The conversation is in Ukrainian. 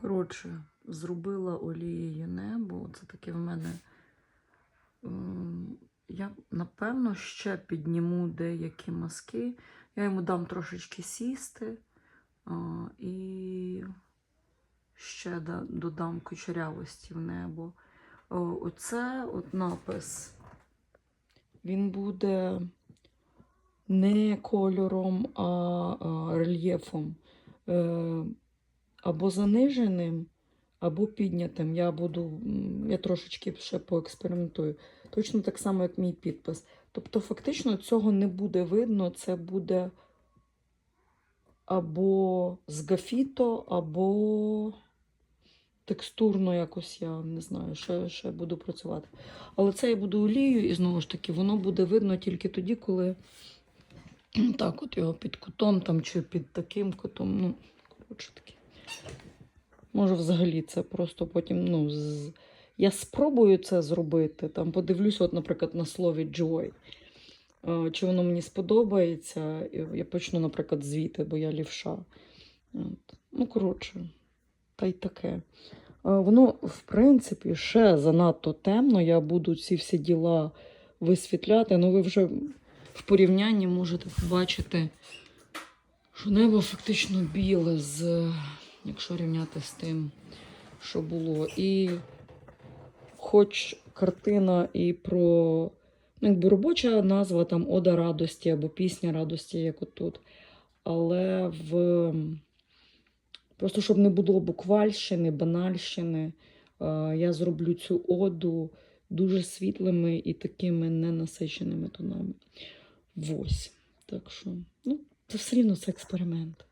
Коротше, зробила олією небо. Це таке в мене. ем, Я, напевно, ще підніму деякі маски. Я йому дам трошечки сісти і ще додам кучерявості в небо. Оце от напис. Він буде не кольором, а, а рельєфом. Або заниженим, або піднятим. Я буду, я трошечки ще поекспериментую. Точно так само, як мій підпис. Тобто, фактично, цього не буде видно, це буде або з гафіто, або текстурно якось, я не знаю, ще, ще буду працювати. Але це я буду олією, і знову ж таки, воно буде видно тільки тоді, коли так, от його під кутом там, чи під таким кутом. Ну, коротше таки. Може, взагалі це просто потім. ну, з... Я спробую це зробити. Там подивлюся, от, наприклад, на слові joy. Чи воно мені сподобається. Я почну, наприклад, звідти, бо я лівша. От. Ну, коротше, та й таке. Воно, в принципі, ще занадто темно. Я буду ці всі діла висвітляти. Ну, ви вже в порівнянні можете побачити, що небо фактично біле, з, якщо рівняти з тим, що було. І хоч картина і про ну, якби робоча назва там Ода радості або Пісня радості, як отут. Але в просто щоб не було буквальщини, банальщини, е, я зроблю цю оду дуже світлими і такими ненасиченими тонами. Ось. Так що, ну, це все рівно це експеримент.